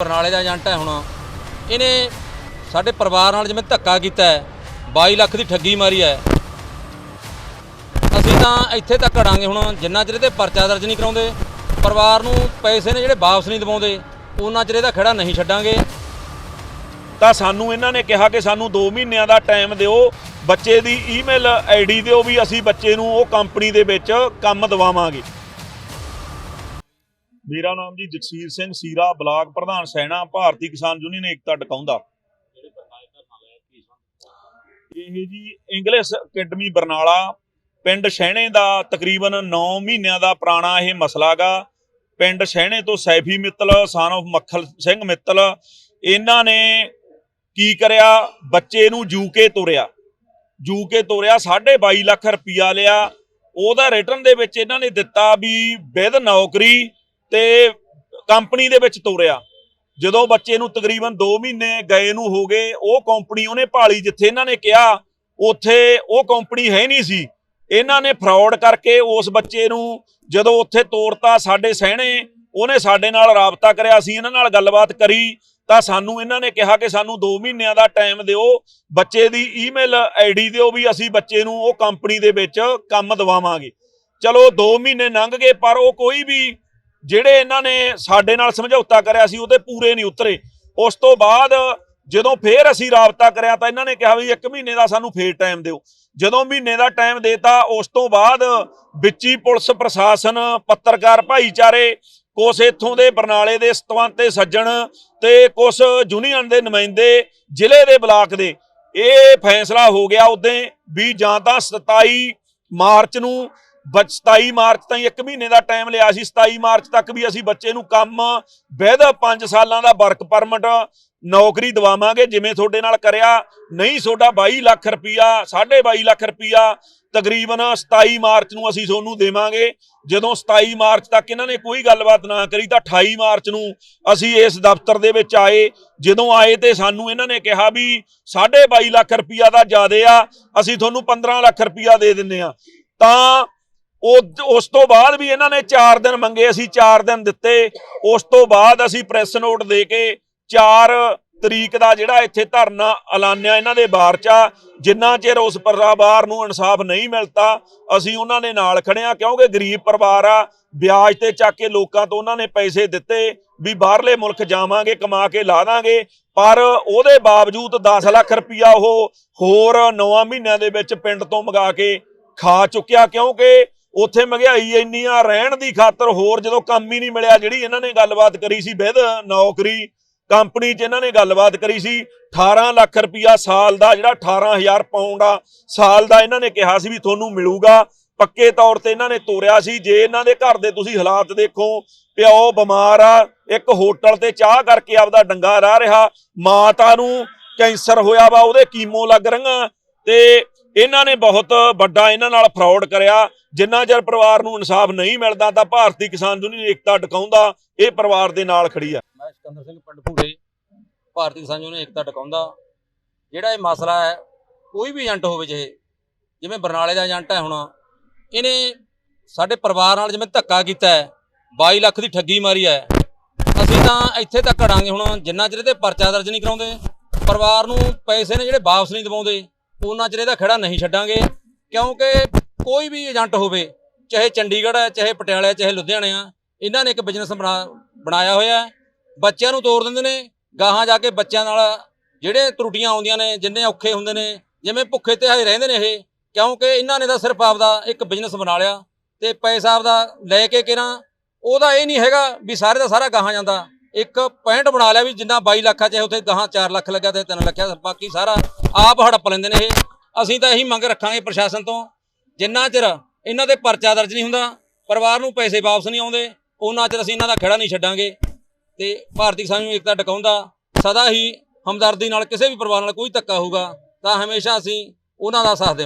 ਬਰਨਾਲੇ ਦਾ ਏਜੰਟ ਹੈ ਹੁਣ। ਇਹਨੇ ਸਾਡੇ ਪਰਿਵਾਰ ਨਾਲ ਜਿਵੇਂ ਧੱਕਾ ਕੀਤਾ ਹੈ 22 ਲੱਖ ਦੀ ਠੱਗੀ ਮਾਰੀ ਹੈ। ਅਸੀਂ ਤਾਂ ਇੱਥੇ ਤੱਕ ਅੜਾਂਗੇ ਹੁਣ, ਜਿੰਨਾ ਚਿਰ ਇਹਦੇ ਪਰਚਾ ਦਰਜ ਨਹੀਂ ਕਰਾਉਂਦੇ, ਪਰਿਵਾਰ ਨੂੰ ਪੈਸੇ ਨੇ ਜਿਹੜੇ ਵਾਪਸ ਨਹੀਂ ਦਿਵਾਉਂਦੇ, ਉਹਨਾਂ ਚਿਰ ਇਹਦਾ ਖੜਾ ਨਹੀਂ ਛੱਡਾਂਗੇ। ਤਾਂ ਸਾਨੂੰ ਇਹਨਾਂ ਨੇ ਕਿਹਾ ਕਿ ਸਾਨੂੰ 2 ਮਹੀਨਿਆਂ ਦਾ ਟਾਈਮ ਦਿਓ, ਬੱਚੇ ਦੀ ਈਮੇਲ ਆਈਡੀ ਦਿਓ ਵੀ ਅਸੀਂ ਬੱਚੇ ਨੂੰ ਉਹ ਕੰਪਨੀ ਦੇ ਵਿੱਚ ਕੰਮ ਦਿਵਾਵਾਂਗੇ। ਮੇਰਾ ਨਾਮ ਜੀ ਜਗਸੀਰ ਸਿੰਘ ਸੀਰਾ ਬਲਾਕ ਪ੍ਰਧਾਨ ਸੈਣਾ ਭਾਰਤੀ ਕਿਸਾਨ ਯੂਨੀਅਨ ਏਕਤਾ ਡਕਾਉਂਦਾ ਇਹ ਜੀ ਇੰਗਲਿਸ਼ ਅਕੈਡਮੀ ਬਰਨਾਲਾ, ਪਿੰਡ ਸ਼ਹਿਣੇ ਦਾ ਤਕਰੀਬਨ 9 ਮਹੀਨਿਆਂ ਦਾ ਪੁਰਾਣਾ ਇਹ ਮਸਲਾਗਾ। ਪਿੰਡ ਸ਼ਹਿਣੇ ਤੋਂ ਸੈਫੀ ਮਿੱਤਲ ਸਨ of ਮੱਖਲ ਸਿੰਘ ਮਿੱਤਲ, ਇਹਨਾਂ ਨੇ ਕੀ ਕਰਿਆ? ਬੱਚੇ ਨੂੰ ਯੂਕੇ ਤੋਰਿਆ। ਯੂਕੇ ਤੋਰਿਆ 22.5 ਲੱਖ ਰੁਪਇਆ ਲਿਆ। ਉਹਦਾ ਰਿਟਰਨ ਦੇ ਵਿੱਚ ਇਹਨਾਂ ਨੇ ਦਿੱਤਾ ਵੀ ਵਿਦ ਨੌਕਰੀ ਤੇ ਕੰਪਨੀ ਦੇ ਵਿੱਚ ਤੋਰਿਆ। ਜਦੋਂ ਬੱਚੇ ਨੂੰ ਤਕਰੀਬਨ 2 ਮਹੀਨੇ ਗਏ ਨੂੰ ਹੋ ਗਏ, ਉਹ ਕੰਪਨੀ ਉਹਨੇ ਭਾਲੀ ਜਿੱਥੇ ਇਹਨਾਂ ਨੇ ਕਿਹਾ, ਉੱਥੇ ਉਹ ਕੰਪਨੀ ਹੈ ਨਹੀਂ ਸੀ। ਇਹਨਾਂ ਨੇ ਫਰਾਡ ਕਰਕੇ ਉਸ ਬੱਚੇ ਨੂੰ ਜਦੋਂ ਉੱਥੇ ਤੋਰਤਾ ਸਾਡੇ ਸਹਿਣੇ, ਉਹਨੇ ਸਾਡੇ ਨਾਲ ਰਾਬਤਾ ਕਰਿਆ ਸੀ ਇਹਨਾਂ ਨਾਲ ਗੱਲਬਾਤ ਕਰੀ, ਤਾਂ ਸਾਨੂੰ ਇਹਨਾਂ ਨੇ ਕਿਹਾ ਕਿ ਸਾਨੂੰ 2 ਮਹੀਨਿਆਂ ਦਾ ਟਾਈਮ ਦਿਓ, ਬੱਚੇ ਦੀ ਈਮੇਲ ਆਈਡੀ ਦਿਓ ਵੀ ਅਸੀਂ ਬੱਚੇ ਨੂੰ ਉਹ ਕੰਪਨੀ ਦੇ ਵਿੱਚ ਕੰਮ ਦਿਵਾਵਾਂਗੇ। ਚਲੋ 2 ਮਹੀਨੇ ਲੰਘ ਗਏ, ਪਰ ਉਹ ਕੋਈ ਵੀ ਜਿਹੜੇ ਇਹਨਾਂ ਨੇ ਸਾਡੇ ਨਾਲ ਸਮਝੌਤਾ ਕਰਿਆ ਸੀ, ਉਹਦੇ ਪੂਰੇ ਨਹੀਂ ਉਤਰੇ। ਉਸ ਤੋਂ ਬਾਅਦ ਜਦੋਂ ਫੇਰ ਅਸੀਂ ਰਾਬਤਾ ਕਰਿਆ ਤਾਂ ਇਹਨਾਂ ਨੇ ਕਿਹਾ ਵੀ 1 ਮਹੀਨੇ ਦਾ ਸਾਨੂੰ ਫੇਰ ਟਾਈਮ ਦਿਓ। ਜਦੋਂ ਮਹੀਨੇ ਦਾ ਟਾਈਮ ਦੇਤਾ, ਉਸ ਤੋਂ ਬਾਅਦ ਵਿੱਚੀ ਪੁਲਿਸ ਪ੍ਰਸ਼ਾਸਨ, ਪੱਤਰਕਾਰ ਭਾਈਚਾਰੇ, ਕੁਛ ਇੱਥੋਂ ਦੇ ਬਰਨਾਲੇ ਦੇ ਸਤਵੰਤੇ ਸੱਜਣ ਤੇ ਕੁਛ ਯੂਨੀਅਨ ਦੇ ਨੁਮਾਇੰਦੇ ਜ਼ਿਲ੍ਹੇ ਦੇ ਬਲਾਕ ਦੇ। ਇਹ ਫੈਸਲਾ ਹੋ ਗਿਆ ਉਦੋਂ ਵੀ ਜਾਂ ਤਾਂ 27 ਮਾਰਚ ਨੂੰ 27 ਮਾਰਚ ਤਾਈਂ 1 ਮਹੀਨੇ ਦਾ ਟਾਈਮ ਲਿਆ ਸੀ 27 ਮਾਰਚ ਤੱਕ ਵੀ ਅਸੀਂ ਬੱਚੇ ਨੂੰ ਕੰਮ ਵਿਦ 5 ਸਾਲਾਂ ਦਾ ਵਰਕ ਪਰਮਿਟ ਨੌਕਰੀ ਦਿਵਾਵਾਂਗੇ, ਜਿਵੇਂ ਤੁਹਾਡੇ ਨਾਲ ਕਰਿਆ, ਨਹੀਂ ਤੁਹਾਡਾ 22 ਲੱਖ ਰੁਪਈਆ 22.5 ਲੱਖ ਰੁਪਈਆ ਤਕਰੀਬਨ 27 ਮਾਰਚ ਨੂੰ ਅਸੀਂ ਤੁਹਾਨੂੰ ਦੇਵਾਂਗੇ। ਜਦੋਂ 27 ਮਾਰਚ ਤੱਕ ਇਹਨਾਂ ਨੇ ਕੋਈ ਗੱਲਬਾਤ ਨਾ ਕਰੀ ਤਾਂ 28 ਮਾਰਚ ਨੂੰ ਅਸੀਂ ਇਸ ਦਫ਼ਤਰ ਦੇ ਵਿੱਚ ਆਏ। ਜਦੋਂ ਆਏ ਤੇ ਸਾਨੂੰ ਇਹਨਾਂ ਨੇ ਕਿਹਾ ਵੀ 22.5 ਲੱਖ ਰੁਪਈਆ ਦਾ ਜ਼ਿਆਦੇ ਆ, ਅਸੀਂ ਤੁਹਾਨੂੰ 15 ਲੱਖ ਰੁਪਈਆ ਦੇ ਦਿੰਨੇ ਆ ਤਾਂ ਉਹ ਉਸ ਤੋਂ ਬਾਅਦ ਵੀ ਇਹਨਾਂ ਨੇ 4 ਦਿਨ ਮੰਗੇ, ਅਸੀਂ 4 ਦਿਨ ਦਿੱਤੇ। ਉਸ ਤੋਂ ਬਾਅਦ ਅਸੀਂ ਪ੍ਰੈਸ ਨੋਟ ਦੇ ਕੇ 4 ਤਰੀਕ ਦਾ ਜਿਹੜਾ ਇੱਥੇ ਧਰਨਾ ਐਲਾਨਿਆ ਇਹਨਾਂ ਦੇ ਬਾਰ ਚ ਆ, ਜਿੰਨਾ ਚਿਰ ਉਸ ਪਰਿਵਾਰ ਨੂੰ ਇਨਸਾਫ ਨਹੀਂ ਮਿਲਦਾ ਅਸੀਂ ਉਹਨਾਂ ਦੇ ਨਾਲ ਖੜਿਆ ਕਿਉਂਕਿ ਗਰੀਬ ਪਰਿਵਾਰ ਆ, ਵਿਆਜ ਤੇ ਚੱਕ ਕੇ ਲੋਕਾਂ ਤੋਂ ਉਹਨਾਂ ਨੇ ਪੈਸੇ ਦਿੱਤੇ ਵੀ ਬਾਹਰਲੇ ਮੁਲਕ ਜਾਵਾਂਗੇ, ਕਮਾ ਕੇ ਲਾ ਦਾਂਗੇ, ਪਰ ਉਹਦੇ ਬਾਵਜੂਦ 10 ਲੱਖ ਰੁਪਇਆ ਉਹ ਹੋਰ 9 ਮਹੀਨਿਆਂ ਦੇ ਵਿੱਚ ਪਿੰਡ ਤੋਂ ਮੰਗਾ ਕੇ ਖਾ ਚੁੱਕਿਆ, ਕਿਉਂਕਿ ਉੱਥੇ ਮਹਿੰਗਾਈ ਇੰਨੀ ਆ ਰਹਿਣ ਦੀ ਖਾਤਰ ਹੋਰ ਜਦੋਂ ਕੰਮ ਹੀ ਨਹੀਂ ਮਿਲਿਆ, ਜਿਹੜੀ ਇਹਨਾਂ ਨੇ ਗੱਲਬਾਤ ਕਰੀ ਸੀ ਵਿਦ ਨੌਕਰੀ, ਕੰਪਨੀ 'ਚ ਇਹਨਾਂ ਨੇ ਗੱਲਬਾਤ ਕਰੀ ਸੀ 18 ਲੱਖ ਰੁਪਇਆ ਸਾਲ ਦਾ, ਜਿਹੜਾ 18000 ਪਾਉਂਡ ਆ, ਸਾਲ ਦਾ ਇਹਨਾਂ ਨੇ ਕਿਹਾ ਸੀ ਵੀ ਤੁਹਾਨੂੰ ਮਿਲੂਗਾ। ਪੱਕੇ ਤੌਰ ਤੇ ਇਹਨਾਂ ਨੇ ਤੋਰਿਆ ਸੀ, ਜੇ ਇਹਨਾਂ ਦੇ ਘਰ ਦੇ ਤੁਸੀਂ ਹਾਲਾਤ ਦੇਖੋ, ਪਿਓ ਬਿਮਾਰ ਆ, ਇੱਕ ਹੋਟਲ ਤੇ ਚਾਹ ਕਰਕੇ ਆਪਦਾ ਡੰਗਾ ਰਾਹ ਰਿਹਾ, ਮਾਤਾ ਨੂੰ ਕੈਂਸਰ ਹੋਇਆ ਵਾ, ਉਹਦੇ ਕੀਮੋ ਲੱਗ ਰਹੀਆਂ, ਤੇ ਇਹਨਾਂ ਨੇ ਬਹੁਤ ਵੱਡਾ ਇਹਨਾਂ ਨਾਲ ਫਰਾਡ ਕਰਿਆ। ਜਿੰਨਾ ਚਿਰ ਪਰਿਵਾਰ ਨੂੰ ਇਨਸਾਫ ਨਹੀਂ ਮਿਲਦਾ, ਤਾਂ ਭਾਰਤੀ ਕਿਸਾਨ ਯੂਨੀਅਨ ਏਕਤਾ ਡਕਾਉਂਦਾ ਇਹ ਪਰਿਵਾਰ ਦੇ ਨਾਲ ਖੜੀ ਆ। ਮੈਂ ਸਿਕੰਦਰ ਸਿੰਘ ਪਿੰਡ ਭੂਰੇ ਭਾਰਤੀ ਕਿਸਾਨ ਯੂਨੀਅਨ ਏਕਤਾ ਟਿਕਾਉਂਦਾ। ਜਿਹੜਾ ਇਹ ਮਸਲਾ ਹੈ, ਕੋਈ ਵੀ ਏਜੰਟ ਹੋਵੇ ਜਿਹੇ ਜਿਵੇਂ ਬਰਨਾਲੇ ਦਾ ਏਜੰਟ ਹੈ ਹੁਣ, ਇਹਨੇ ਸਾਡੇ ਪਰਿਵਾਰ ਨਾਲ ਜਿਵੇਂ ਧੱਕਾ ਕੀਤਾ ਹੈ 22 ਲੱਖ ਦੀ ਠੱਗੀ ਮਾਰੀ ਹੈ। ਅਸੀਂ ਤਾਂ ਇੱਥੇ ਤੱਕ ਅੜਾਂਗੇ ਹੁਣ, ਜਿੰਨਾ ਚਿਰ ਇਹਦੇ ਪਰਚਾ ਦਰਜ ਨਹੀਂ ਕਰਾਉਂਦੇ, ਪਰਿਵਾਰ ਨੂੰ ਪੈਸੇ ਨੇ ਜਿਹੜੇ ਵਾਪਸ ਨਹੀਂ ਦਿਵਾਉਂਦੇ। ਉਹਨਾਂ ਚਿਰ ਇਹਦਾ ਖੜਾ ਨਹੀਂ ਛੱਡਾਂਗੇ, ਕਿਉਂਕਿ ਕੋਈ ਵੀ ਏਜੰਟ ਹੋਵੇ, ਚਾਹੇ ਚੰਡੀਗੜ੍ਹ ਹੈ, ਚਾਹੇ ਪਟਿਆਲਾ ਚਾਹੇ ਲੁਧਿਆਣਾ ਆ, ਇਹਨਾਂ ਨੇ ਇੱਕ ਬਿਜ਼ਨਸ ਬਣਾਇਆ ਹੋਇਆ ਬੱਚਿਆਂ ਨੂੰ ਤੋੜ ਦਿੰਦੇ ਨੇ, ਗਾਹਾਂ ਜਾ ਕੇ ਬੱਚਿਆਂ ਨਾਲ ਜਿਹੜੇ ਤਰੁੱਟੀਆਂ ਆਉਂਦੀਆਂ ਨੇ, ਜਿੰਨੇ ਔਖੇ ਹੁੰਦੇ ਨੇ, ਜਿਵੇਂ ਭੁੱਖੇ ਤੇ ਹਾਏ ਰਹਿੰਦੇ ਨੇ ਇਹ, ਕਿਉਂਕਿ ਇਹਨਾਂ ਨੇ ਤਾਂ ਸਿਰਫ ਆਪਦਾ ਇੱਕ ਬਿਜ਼ਨਸ ਬਣਾ ਲਿਆ ਤੇ ਪੈਸਾ ਆਪਦਾ ਲੈ ਕੇ ਕਿਰਾਂ, ਉਹਦਾ ਇਹ ਨਹੀਂ ਹੈਗਾ ਵੀ ਸਾਰੇ ਦਾ ਸਾਰਾ ਗਾਹਾਂ ਜਾਂਦਾ। ਇੱਕ ਪੁਆਇੰਟ ਬਣਾ ਲਿਆ ਵੀ ਜਿੰਨਾ 22 ਲੱਖ ਆ, ਚਾਹੇ ਉੱਥੇ ਗਾਹਾਂ 4 ਲੱਖ ਲੱਗਿਆ ਤੇ 3 ਲੱਖ ਆ, ਬਾਕੀ ਸਾਰਾ ਆਪ ਹੜੱਪ ਲੈਂਦੇ ਨੇ ਇਹ। ਅਸੀਂ ਤਾਂ ਇਹੀ ਮੰਗ ਰੱਖਾਂਗੇ ਪ੍ਰਸ਼ਾਸਨ ਤੋਂ, ਜਿੰਨਾ ਚਿਰ ਇਹਨਾਂ ਦੇ ਪਰਚਾ ਦਰਜ ਨਹੀਂ ਹੁੰਦਾ, ਪਰਿਵਾਰ ਨੂੰ ਪੈਸੇ ਵਾਪਸ ਨਹੀਂ ਆਉਂਦੇ, ਉਹਨਾਂ ਚਿਰ ਅਸੀਂ ਇਹਨਾਂ ਦਾ ਖੜਾ ਨਹੀਂ ਛੱਡਾਂਗੇ। ਤੇ ਭਾਰਤੀ ਕਿਸਾਨ ਯੂਨੀਅਨ ਏਕਤਾ ਟਿਕਾਉਂਦਾ ਸਦਾ ਹੀ ਹਮਦਰਦੀ ਨਾਲ ਕਿਸੇ ਵੀ ਪਰਿਵਾਰ ਨਾਲ ਕੋਈ ਧੱਕਾ ਹੋਊਗਾ, ਤਾਂ ਹਮੇਸ਼ਾ ਅਸੀਂ ਉਹਨਾਂ ਦਾ ਸਾਥ ਦੇ